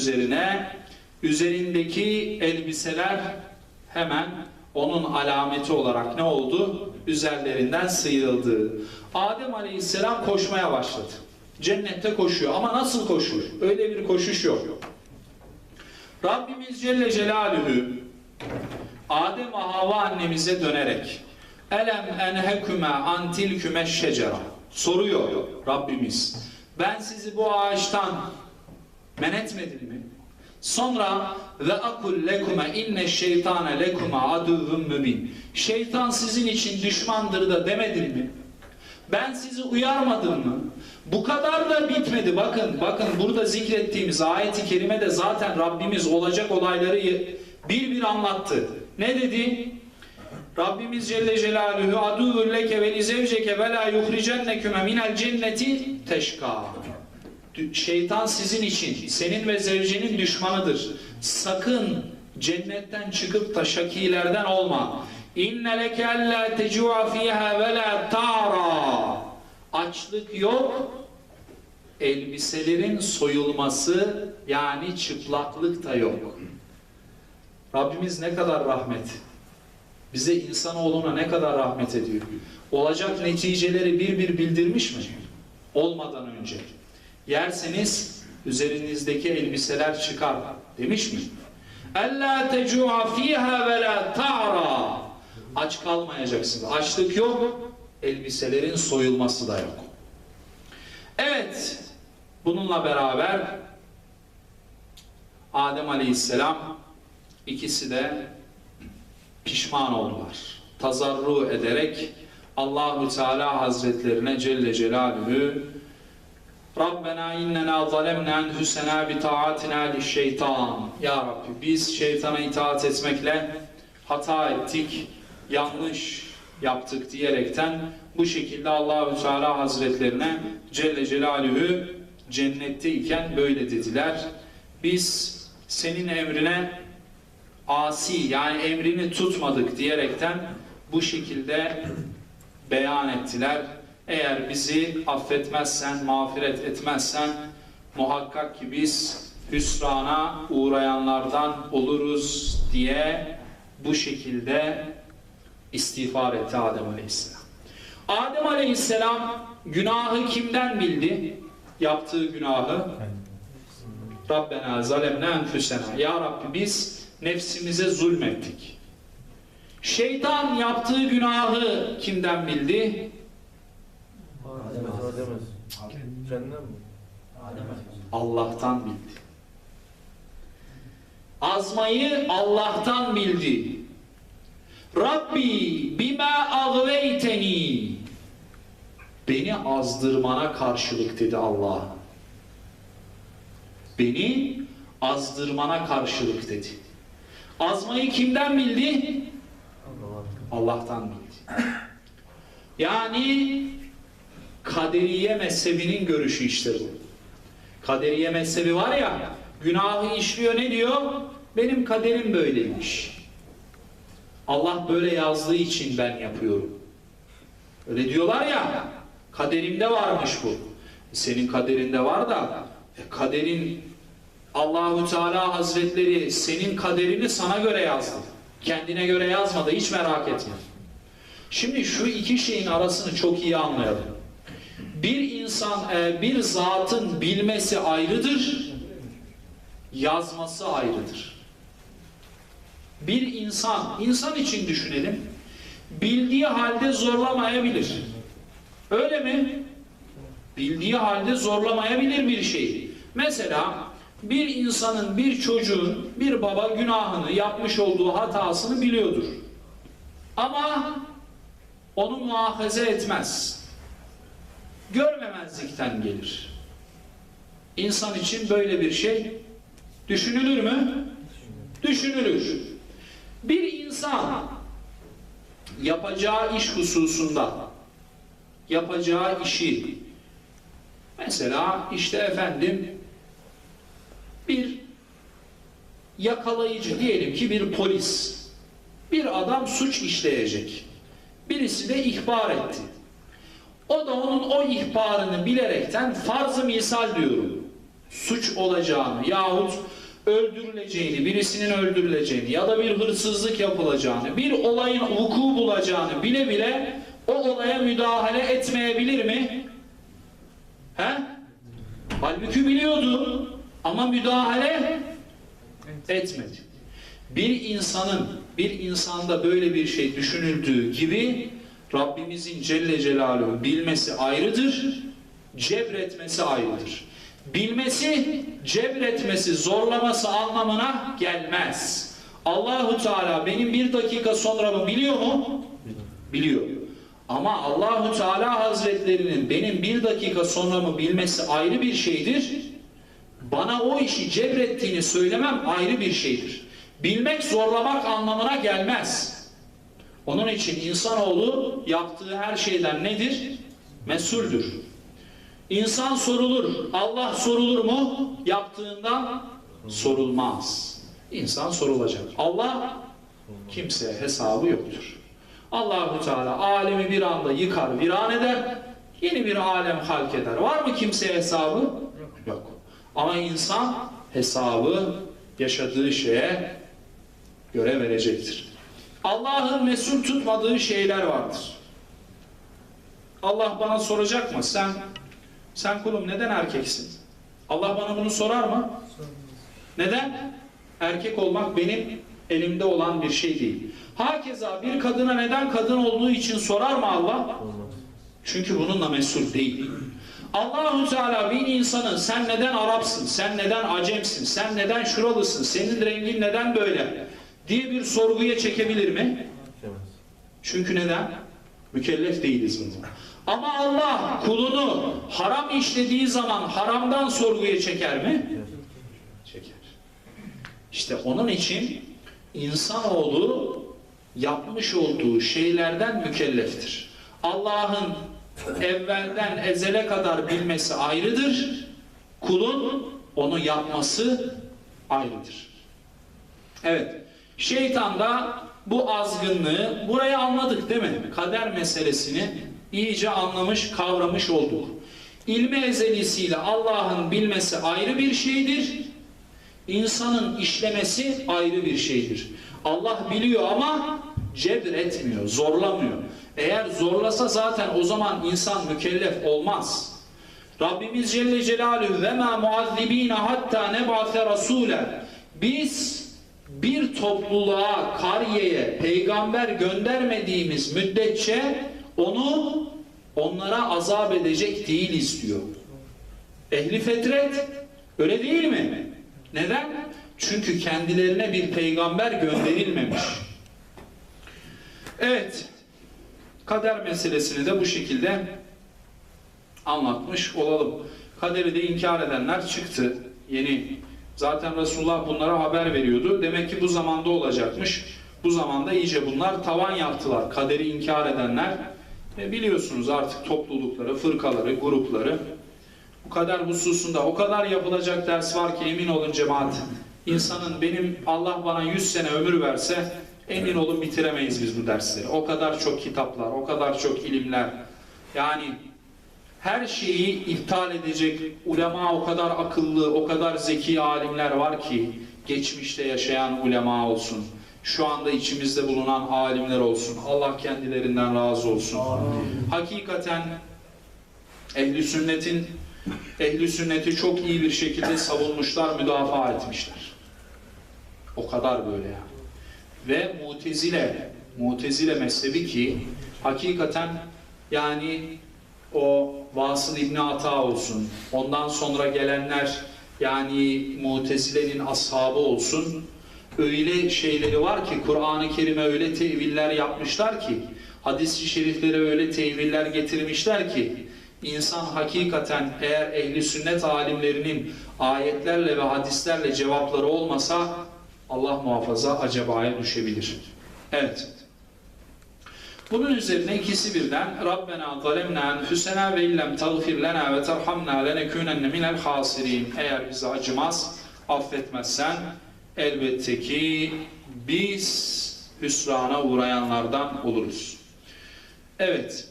üzerine üzerindeki elbiseler hemen onun alameti olarak ne oldu? Üzerlerinden sıyrıldı. Adem Aleyhisselam koşmaya başladı. Cennette koşuyor ama nasıl koşuyor? Öyle bir koşuş yok. Rabbimiz Celle Celaluhu Adem ve Havva annemize dönerek Elem enheküme antilküme şecera soruyor Rabbimiz. Ben sizi bu ağaçtan men etmedim mi? Sonra ve akul lekume inne şeytane lekuma aduvun mübin. Şeytan sizin için düşmandır da demedim mi? Ben sizi uyarmadım mı? Bu kadar da bitmedi. Bakın, bakın burada zikrettiğimiz ayeti kerime de zaten Rabbimiz olacak olayları bir bir anlattı. Ne dedi? Rabbimiz Celle Celaluhu aduvun leke ve li zevceke ve la yuhricenneküme minel cenneti teşka. Şeytan sizin için, senin ve zevcenin düşmanıdır. Sakın cennetten çıkıp da şakilerden olma. İnne leke alla tecua fiha ve la. Açlık yok. Elbiselerin soyulması yani çıplaklık da yok. Rabbimiz ne kadar rahmet. Bize insanoğluna ne kadar rahmet ediyor. Olacak neticeleri bir bir bildirmiş mi? Olmadan önce. Yerseniz üzerinizdeki elbiseler çıkar demiş mi? Ella tecua fiha ve la ta'ra. Aç kalmayacaksın. Açlık yok. Elbiselerin soyulması da yok. Evet. Bununla beraber Adem Aleyhisselam ikisi de pişman oldular. Tazarru ederek Allahu Teala Hazretlerine Celle Celaluhu Rabbena innena zalemna enfusena bi taatina şeytan. Ya Rabbi biz şeytana itaat etmekle hata ettik, yanlış yaptık diyerekten bu şekilde Allahü Teala Hazretlerine Celle Celaluhu cennette iken böyle dediler. Biz senin emrine asi yani emrini tutmadık diyerekten bu şekilde beyan ettiler. Eğer bizi affetmezsen, mağfiret etmezsen muhakkak ki biz hüsrana uğrayanlardan oluruz diye bu şekilde istiğfar etti Adem Aleyhisselam. Adem Aleyhisselam günahı kimden bildi? Yaptığı günahı Rabbena zalemne enfüsena. Ya Rabbi biz nefsimize zulmettik. Şeytan yaptığı günahı kimden bildi? Allah'tan bildi. Azmayı Allah'tan bildi. Rabbi bima agveyteni Beni azdırmana karşılık dedi Allah. Beni azdırmana karşılık dedi. Azmayı kimden bildi? Allah'tan bildi. Yani kaderiye mezhebinin görüşü işte bu. Kaderiye mezhebi var ya, günahı işliyor ne diyor? Benim kaderim böyleymiş. Allah böyle yazdığı için ben yapıyorum. Öyle diyorlar ya, kaderimde varmış bu. Senin kaderinde var da, e, kaderin Allahu Teala Hazretleri senin kaderini sana göre yazdı. Kendine göre yazmadı, hiç merak etme. Şimdi şu iki şeyin arasını çok iyi anlayalım. Bir insan, e, bir zatın bilmesi ayrıdır, yazması ayrıdır. Bir insan, insan için düşünelim, bildiği halde zorlamayabilir. Öyle mi? Bildiği halde zorlamayabilir bir şeyi. Mesela bir insanın, bir çocuğun, bir baba günahını, yapmış olduğu hatasını biliyordur. Ama onu muhafaza etmez. Görmemezlikten gelir. İnsan için böyle bir şey düşünülür mü? Düşünülür. Bir insan yapacağı iş hususunda yapacağı işi mesela işte efendim bir yakalayıcı diyelim ki bir polis bir adam suç işleyecek. Birisi de ihbar etti. O da onun o ihbarını bilerekten farz-ı misal diyorum. suç olacağını yahut öldürüleceğini, birisinin öldürüleceğini ya da bir hırsızlık yapılacağını, bir olayın vuku bulacağını bile bile o olaya müdahale etmeyebilir mi? He? Halbuki biliyordu ama müdahale etmedi. Bir insanın, bir insanda böyle bir şey düşünüldüğü gibi Rabbimizin Celle Celaluhu bilmesi ayrıdır, cebretmesi ayrıdır. Bilmesi, cebretmesi, zorlaması anlamına gelmez. Allahu Teala benim bir dakika sonramı biliyor mu? Biliyor. Ama Allahu Teala Hazretlerinin benim bir dakika sonramı bilmesi ayrı bir şeydir. Bana o işi cebrettiğini söylemem ayrı bir şeydir. Bilmek zorlamak anlamına gelmez. Onun için insanoğlu yaptığı her şeyden nedir? Mesuldür. İnsan sorulur. Allah sorulur mu? Yaptığından sorulmaz. İnsan sorulacak. Allah kimseye hesabı yoktur. Allahu Teala alemi bir anda yıkar, viran eder. Yeni bir alem halk eder. Var mı kimseye hesabı? Yok. Ama insan hesabı yaşadığı şeye göre verecektir. Allah'ın mesul tutmadığı şeyler vardır. Allah bana soracak mı? Sen sen kulum neden erkeksin? Allah bana bunu sorar mı? Neden? Erkek olmak benim elimde olan bir şey değil. Hakeza bir kadına neden kadın olduğu için sorar mı Allah? Çünkü bununla mesul değil. Allahu Teala bir insanın sen neden Arapsın, sen neden Acemsin, sen neden şuralısın, senin rengin neden böyle diye bir sorguya çekebilir mi? Çünkü neden? Mükellef değiliz bununla. Ama Allah kulunu haram işlediği zaman haramdan sorguya çeker mi? Çeker. İşte onun için insanoğlu yapmış olduğu şeylerden mükelleftir. Allah'ın evvelden ezele kadar bilmesi ayrıdır. Kulun onu yapması ayrıdır. Evet. Şeytan da bu azgınlığı burayı anladık değil mi? Kader meselesini iyice anlamış, kavramış olduk. İlmi ezelisiyle Allah'ın bilmesi ayrı bir şeydir. İnsanın işlemesi ayrı bir şeydir. Allah biliyor ama cebr etmiyor, zorlamıyor. Eğer zorlasa zaten o zaman insan mükellef olmaz. Rabbimiz Celle Celaluhu ve ma muazzibine hatta nebate rasule. Biz bir topluluğa, kariyeye peygamber göndermediğimiz müddetçe onu onlara azap edecek değiliz diyor. Ehli fetret öyle değil mi? Neden? Çünkü kendilerine bir peygamber gönderilmemiş. Evet. Kader meselesini de bu şekilde anlatmış olalım. Kaderi de inkar edenler çıktı. Yeni zaten Resulullah bunlara haber veriyordu. Demek ki bu zamanda olacakmış. Bu zamanda iyice bunlar tavan yaptılar. Kaderi inkar edenler e biliyorsunuz artık toplulukları, fırkaları, grupları bu kadar hususunda o kadar yapılacak ders var ki emin olun cemaat. İnsanın benim Allah bana 100 sene ömür verse emin olun bitiremeyiz biz bu dersleri. O kadar çok kitaplar, o kadar çok ilimler. Yani her şeyi iptal edecek ulema o kadar akıllı, o kadar zeki alimler var ki geçmişte yaşayan ulema olsun. Şu anda içimizde bulunan alimler olsun. Allah kendilerinden razı olsun. Hakikaten ehli sünnetin ehli sünneti çok iyi bir şekilde savunmuşlar, müdafaa etmişler. O kadar böyle yani. Ve mutezile, mutezile mezhebi ki hakikaten yani o Vasıl İbni Ata olsun, ondan sonra gelenler yani mutezilenin ashabı olsun, öyle şeyleri var ki Kur'an-ı Kerim'e öyle teviller yapmışlar ki hadis-i şeriflere öyle teviller getirmişler ki insan hakikaten eğer ehli sünnet alimlerinin ayetlerle ve hadislerle cevapları olmasa Allah muhafaza acabaya düşebilir. Evet. Bunun üzerine ikisi birden Rabbena zalemna enfusena ve illem tağfir lena ve terhamna lenekûnenne minel hasirin. Eğer bizi acımaz, affetmezsen elbette ki biz hüsrana uğrayanlardan oluruz. Evet.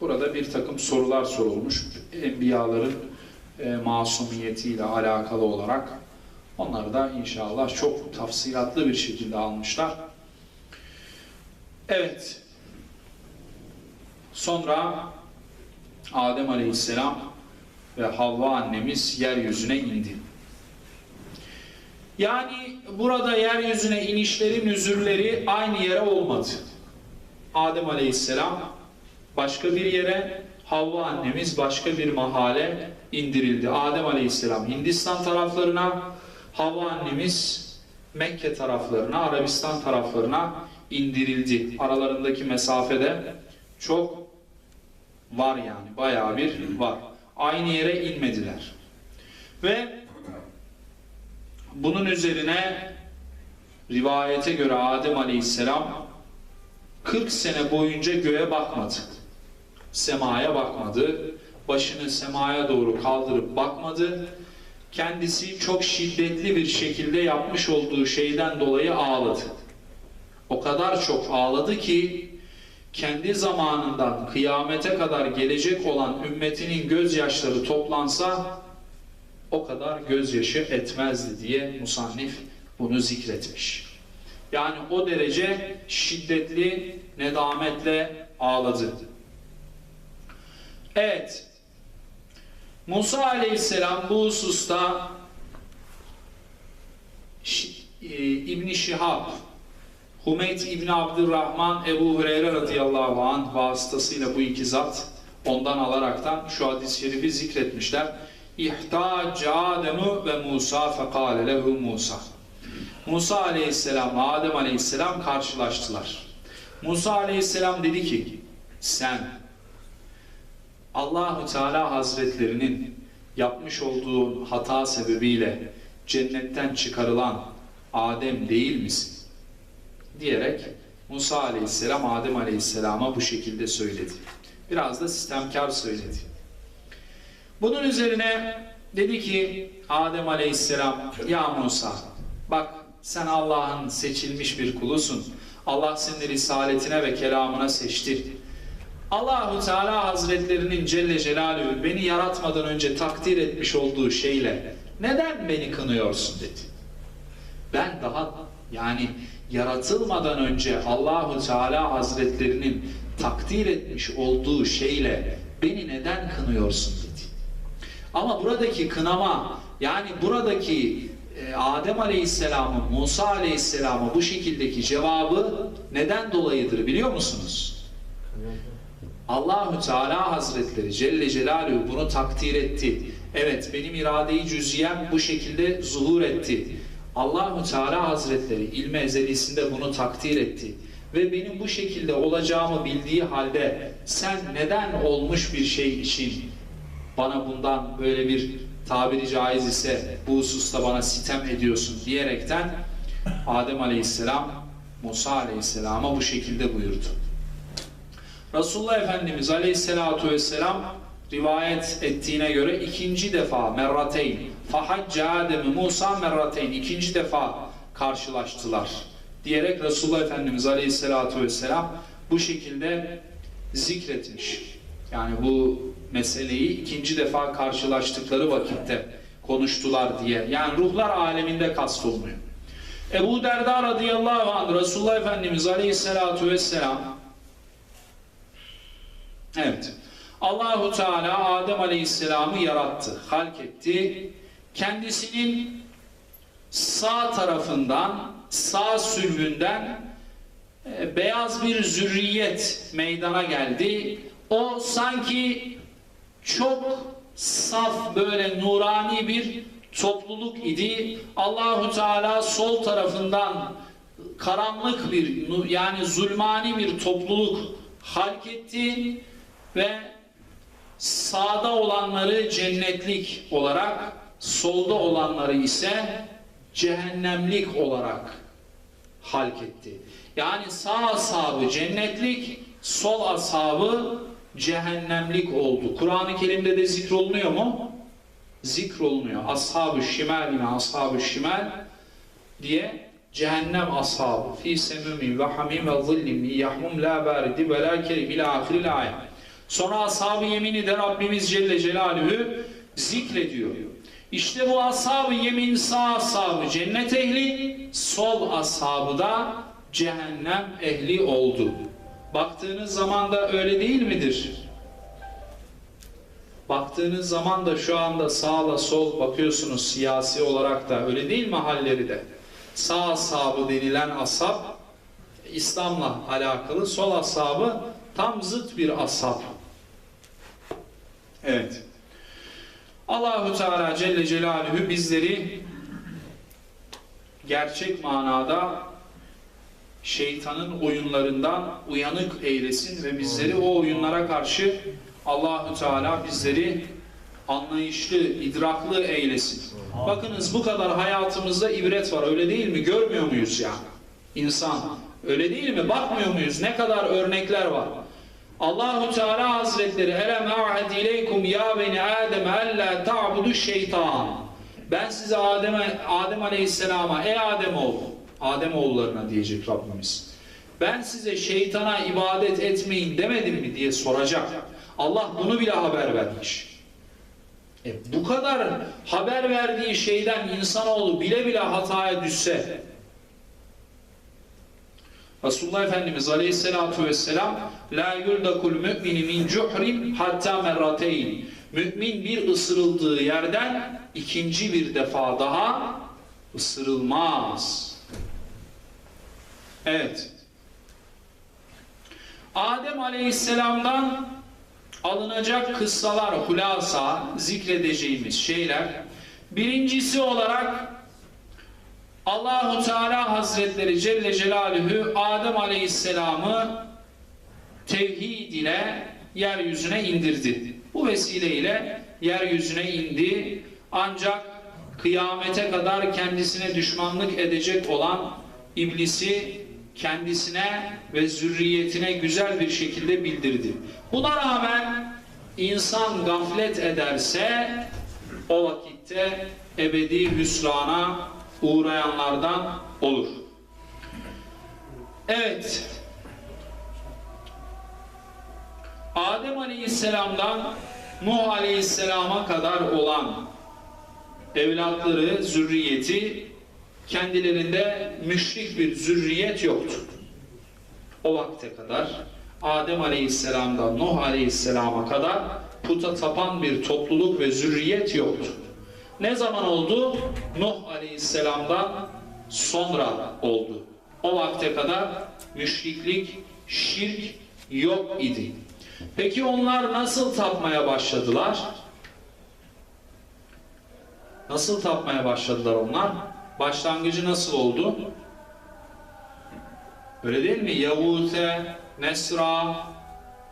Burada bir takım sorular sorulmuş. Enbiyaların e, masumiyetiyle alakalı olarak. Onları da inşallah çok tafsilatlı bir şekilde almışlar. Evet. Sonra Adem Aleyhisselam ve Havva annemiz yeryüzüne indi. Yani burada yeryüzüne inişleri, nüzürleri aynı yere olmadı. Adem Aleyhisselam başka bir yere, Havva annemiz başka bir mahale indirildi. Adem Aleyhisselam Hindistan taraflarına, Havva annemiz Mekke taraflarına, Arabistan taraflarına indirildi. Aralarındaki mesafede çok var yani, bayağı bir var. Aynı yere inmediler. Ve bunun üzerine rivayete göre Adem Aleyhisselam 40 sene boyunca göğe bakmadı. Semaya bakmadı. Başını semaya doğru kaldırıp bakmadı. Kendisi çok şiddetli bir şekilde yapmış olduğu şeyden dolayı ağladı. O kadar çok ağladı ki kendi zamanından kıyamete kadar gelecek olan ümmetinin gözyaşları toplansa o kadar gözyaşı etmezdi diye musannif bunu zikretmiş. Yani o derece şiddetli nedametle ağladı. Evet. Musa aleyhisselam bu hususta e, İbni Şihab, Hümeyt İbni Abdurrahman, Ebu Hureyre radıyallahu anh vasıtasıyla bu iki zat ondan alaraktan şu hadis-i şerifi zikretmişler. İhtac Ademu ve Musa fekale lehu Musa. Musa aleyhisselam Adem aleyhisselam karşılaştılar. Musa aleyhisselam dedi ki sen Allahu Teala Hazretlerinin yapmış olduğu hata sebebiyle cennetten çıkarılan Adem değil misin? diyerek Musa aleyhisselam Adem aleyhisselama bu şekilde söyledi. Biraz da sistemkar söyledi. Bunun üzerine dedi ki Adem aleyhisselam ya Musa bak sen Allah'ın seçilmiş bir kulusun. Allah seni risaletine ve kelamına seçti. Allahu Teala Hazretlerinin Celle Celaluhu beni yaratmadan önce takdir etmiş olduğu şeyle neden beni kınıyorsun dedi. Ben daha yani yaratılmadan önce Allahu Teala Hazretlerinin takdir etmiş olduğu şeyle beni neden kınıyorsun dedi. Ama buradaki kınama yani buradaki e, Adem Aleyhisselam'ın Musa Aleyhisselam'a bu şekildeki cevabı neden dolayıdır biliyor musunuz? Allahu Teala Hazretleri Celle Celaluhu bunu takdir etti. Evet benim iradeyi cüziyem bu şekilde zuhur etti. Allahu Teala Hazretleri ilme ezelisinde bunu takdir etti. Ve benim bu şekilde olacağımı bildiği halde sen neden olmuş bir şey için bana bundan böyle bir tabiri caiz ise bu hususta bana sitem ediyorsun diyerekten Adem Aleyhisselam Musa Aleyhisselam'a bu şekilde buyurdu. Resulullah Efendimiz Aleyhisselatu Vesselam rivayet ettiğine göre ikinci defa merrateyn fahacca Adem Musa merrateyn ikinci defa karşılaştılar diyerek Resulullah Efendimiz Aleyhisselatu Vesselam bu şekilde zikretmiş. Yani bu meseleyi ikinci defa karşılaştıkları vakitte konuştular diye. Yani ruhlar aleminde kastolmuyor. Ebu Derda radıyallahu anh Resulullah Efendimiz Aleyhisselatu Vesselam Evet. Allahu Teala Adem Aleyhisselam'ı yarattı, halk etti. Kendisinin sağ tarafından, sağ sülbünden e, beyaz bir zürriyet meydana geldi. O sanki çok saf böyle nurani bir topluluk idi. Allahu Teala sol tarafından karanlık bir yani zulmani bir topluluk halk etti ve sağda olanları cennetlik olarak solda olanları ise cehennemlik olarak halk etti. Yani sağ ashabı cennetlik, sol ashabı cehennemlik oldu. Kur'an-ı Kerim'de de zikrolunuyor mu? Zikrolunuyor. Ashab-ı şimal yine ashab-ı şimal diye cehennem ashabı fi semumi ve hamim ve zillim yahmum la baridi ve la kerim ila ahiril ayet. Sonra ashab-ı yemini de Rabbimiz Celle Celaluhu zikrediyor. İşte bu ashab-ı yemin sağ ashabı cennet ehli, sol ashabı da cehennem ehli oldu. Baktığınız zaman da öyle değil midir? Baktığınız zaman da şu anda sağla sol bakıyorsunuz siyasi olarak da öyle değil mi halleri de? Sağ ashabı denilen ashab İslam'la alakalı, sol ashabı tam zıt bir ashab. Evet. Allahu Teala Celle Celaluhu bizleri gerçek manada şeytanın oyunlarından uyanık eylesin ve bizleri o oyunlara karşı Allahu Teala bizleri anlayışlı, idraklı eylesin. Bakınız bu kadar hayatımızda ibret var öyle değil mi? Görmüyor muyuz ya? İnsan öyle değil mi? Bakmıyor muyuz? Ne kadar örnekler var. Allahu Teala Hazretleri elem a'hed ileykum ya beni Adem alla ta'budu şeytan. Ben size Adem'e Adem Aleyhisselam'a ey Adem oğlu Adem oğullarına diyecek Rabbimiz. Ben size şeytana ibadet etmeyin demedim mi diye soracak. Allah bunu bile haber vermiş. E bu kadar haber verdiği şeyden insanoğlu bile bile hataya düşse Resulullah Efendimiz Aleyhisselatü Vesselam La yuldakul mümini min cuhrin hatta merrateyn Mümin bir ısırıldığı yerden ikinci bir defa daha ısırılmaz. Evet. Adem Aleyhisselam'dan alınacak kıssalar, hulasa, zikredeceğimiz şeyler. Birincisi olarak Allahu Teala Hazretleri Celle Celaluhu Adem Aleyhisselam'ı tevhid ile yeryüzüne indirdi. Bu vesileyle yeryüzüne indi. Ancak kıyamete kadar kendisine düşmanlık edecek olan iblisi kendisine ve zürriyetine güzel bir şekilde bildirdi. Buna rağmen insan gaflet ederse o vakitte ebedi hüsrana uğrayanlardan olur. Evet. Adem Aleyhisselam'dan Nuh Aleyhisselam'a kadar olan evlatları, zürriyeti kendilerinde müşrik bir zürriyet yoktu. O vakte kadar Adem Aleyhisselam'dan Nuh Aleyhisselam'a kadar puta tapan bir topluluk ve zürriyet yoktu. Ne zaman oldu? Nuh Aleyhisselam'dan sonra oldu. O vakte kadar müşriklik, şirk yok idi. Peki onlar nasıl tapmaya başladılar? Nasıl tapmaya başladılar onlar? Başlangıcı nasıl oldu? Öyle değil mi? Yavute, Nesra,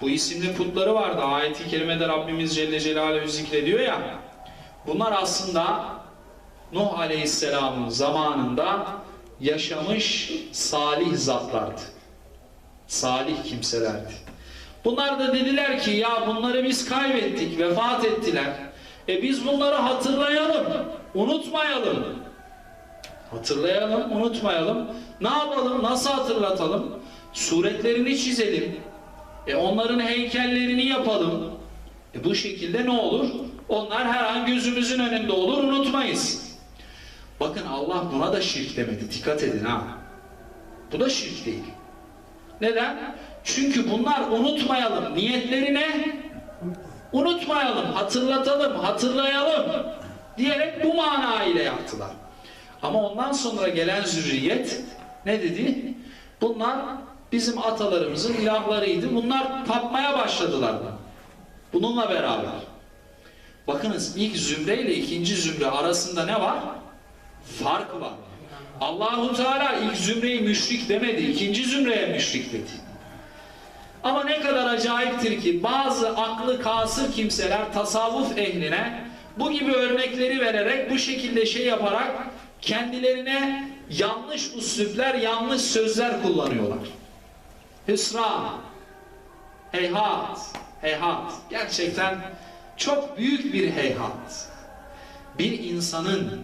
bu isimli putları vardı. Ayet-i kerimede Rabbimiz Celle Celaluhu zikrediyor ya. Bunlar aslında Nuh Aleyhisselam'ın zamanında yaşamış salih zatlardı. Salih kimselerdi. Bunlar da dediler ki ya bunları biz kaybettik, vefat ettiler. E biz bunları hatırlayalım, unutmayalım. Hatırlayalım, unutmayalım. Ne yapalım, nasıl hatırlatalım? Suretlerini çizelim. E onların heykellerini yapalım. E bu şekilde ne olur? Onlar her an gözümüzün önünde olur, unutmayız. Bakın Allah buna da şirk demedi. Dikkat edin ha. Bu da şirk değil. Neden? Çünkü bunlar unutmayalım. Niyetlerine unutmayalım, hatırlatalım, hatırlayalım diyerek bu mana ile yaptılar. Ama ondan sonra gelen zürriyet ne dedi? Bunlar bizim atalarımızın ilahlarıydı. Bunlar tapmaya başladılar. Bununla beraber. Bakınız ilk zümre ile ikinci zümre arasında ne var? Fark var. Allahu Teala ilk zümreyi müşrik demedi, ikinci zümreye müşrik dedi. Ama ne kadar acayiptir ki bazı aklı kasır kimseler tasavvuf ehline bu gibi örnekleri vererek bu şekilde şey yaparak kendilerine yanlış üsluplar, yanlış sözler kullanıyorlar. Hüsran, heyhat, heyhat. Gerçekten çok büyük bir heyhat. Bir insanın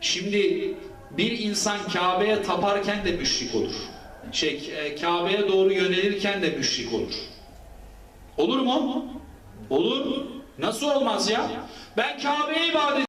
şimdi bir insan Kabe'ye taparken de müşrik olur. Şey, e, Kabe'ye doğru yönelirken de müşrik olur. Olur mu? Olur. Nasıl olmaz ya? Ben Kabe'ye ibadet